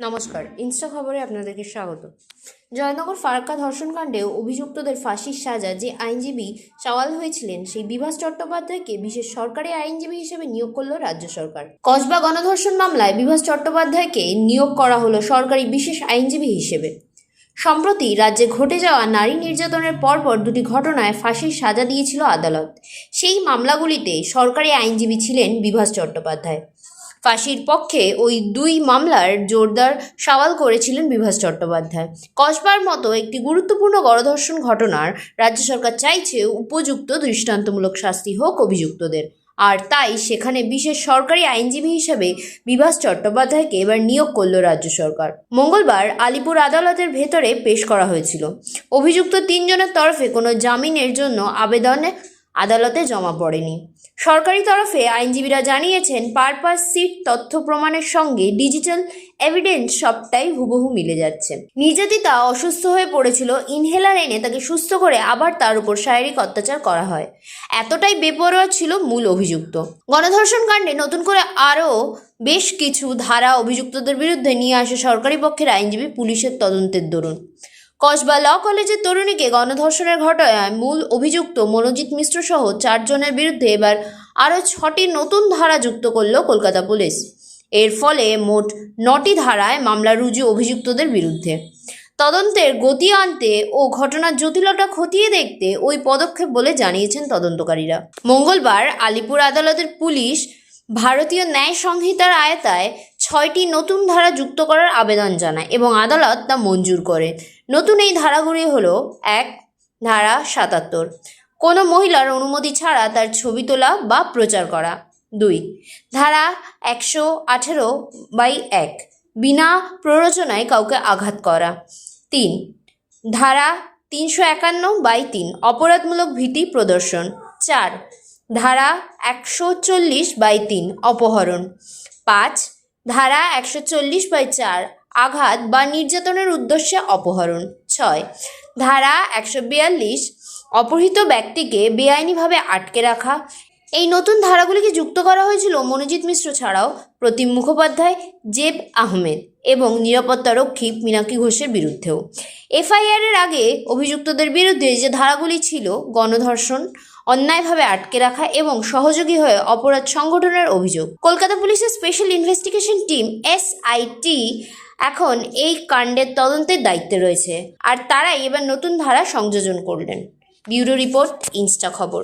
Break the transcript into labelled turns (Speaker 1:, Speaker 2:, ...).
Speaker 1: নমস্কার, ইনস্টা খবরে আপনাদেরকে স্বাগত। জয়নগর ফারাক্কা ধর্ষণকাণ্ডে অভিযুক্তদের ফাঁসির সাজা যে আইনজীবী সওয়াল হয়েছিলেন, সেই বিভাস চট্টোপাধ্যায়কে বিশেষ সরকারি আইনজীবী হিসেবে নিয়োগ করল রাজ্য সরকার। কসবা গণধর্ষণ মামলায় বিভাস চট্টোপাধ্যায়কে নিয়োগ করা হলো সরকারি বিশেষ আইনজীবী হিসেবে। সম্প্রতি রাজ্যে ঘটে যাওয়া নারী নির্যাতনের পরপর দুটি ঘটনায় ফাঁসির সাজা দিয়েছিল আদালত। সেই মামলাগুলিতে সরকারি আইনজীবী ছিলেন বিভাস চট্টোপাধ্যায়। ফাঁসির পক্ষে ওই দুই মামলার জোরদার সওয়াল করেছিলেন বিভাস চট্টোপাধ্যায়। কসবার মতো একটি গুরুত্বপূর্ণ গণধর্ষণ ঘটনার রাজ্য সরকার চাইছে উপযুক্ত দৃষ্টান্তমূলক শাস্তি হোক অভিযুক্তদের। আর তাই সেখানে বিশেষ সরকারি আইনজীবী হিসেবে বিভাস চট্টোপাধ্যায়কে এবার নিয়োগ করল রাজ্য সরকার। মঙ্গলবার আলিপুর আদালতের ভেতরে পেশ করা হয়েছিল। অভিযুক্ত তিনজনের তরফে কোনো জামিনের জন্য আবেদন আদালতে জমা পড়েনি। সরকারি তরফে আইনজীবীরা জানিয়েছেন, পারপাস সিট তথ্য প্রমাণের সঙ্গে ডিজিটাল এভিডেন্স সবটাই হুবহু মিলে যাচ্ছে। নির্যাতিতা অসুস্থ হয়ে পড়েছিল, ইনহেলার এনে তাকে সুস্থ করে আবার তার উপর শারীরিক অত্যাচার করা হয়। এতটাই বেপরোয়া ছিল মূল অভিযুক্ত। গণধর্ষণ কাণ্ডে নতুন করে আরও বেশ কিছু ধারা অভিযুক্তদের বিরুদ্ধে নিয়ে আসে সরকারি পক্ষের আইনজীবী পুলিশের তদন্তের দরুন। কসবা ল কলেজের তরুণীকে গণধর্ষণের ঘটনায় মূল অভিযুক্ত মনোজিৎ মিশ্র সহ চারজনের বিরুদ্ধে এবার আরও ছটি নতুন ধারা যুক্ত করল কলকাতা পুলিশ। এর ফলে মোট নটি ধারায় মামলা রুজু অভিযুক্তদের বিরুদ্ধে। তদন্তের গতি আনতে ও ঘটনার জটিলতা খতিয়ে দেখতে ওই পদক্ষেপ বলে জানিয়েছেন তদন্তকারীরা। মঙ্গলবার আলিপুর আদালতের পুলিশ ভারতীয় ন্যায় সংহিতার আয়তায় ছয়টি নতুন ধারা যুক্ত করার আবেদন জানায় এবং আদালত তা মঞ্জুর করে। নতুন এই ধারাগুলি হল এক, ধারা সাতাত্তর। কোনো মহিলার অনুমতি ছাড়া তার ছবি তোলা বা প্রচার করা। দুই, ধারা একশো আঠেরো বাই এক, বিনা প্ররোচনায় কাউকে আঘাত করা। তিন, ধারা তিনশো একান্ন বাই তিন, অপরাধমূলক ভীতি প্রদর্শন। চার, ধারা একশো চল্লিশ বাই তিন, অপহরণ। পাঁচ ধারা একশো চল্লিশ বাই চার, আঘাত বা নির্যাতনের উদ্দেশ্যে অপহরণ। ছয়, ধারা একশো বিয়াল্লিশ, অপহৃত ব্যক্তিকে বেআইনিভাবে আটকে রাখা। এই নতুন ধারাগুলিকে যুক্ত করা হয়েছিল মনোজিৎ মিশ্র ছাড়াও প্রতিম মুখোপাধ্যায়, জেব আহমেদ এবং নিরাপত্তারক্ষী মিনাকি ঘোষের বিরুদ্ধেও। এফআইআর এর আগে অভিযুক্তদের বিরুদ্ধে যে ধারাগুলি ছিল, গণধর্ষণ অন্যায়ভাবে আটকে রাখা এবং সহযোগী হয়ে অপরাধ সংগঠনের অভিযোগ। কলকাতা পুলিশের স্পেশাল ইনভেস্টিগেশন টিম এসআইটি এখন এই কাণ্ডের তদন্তের দায়িত্বে রয়েছে। আর তারাই এবার নতুন ধারা সংযোজন করলেন। ব্যুরো রিপোর্ট, ইনস্টা খবর।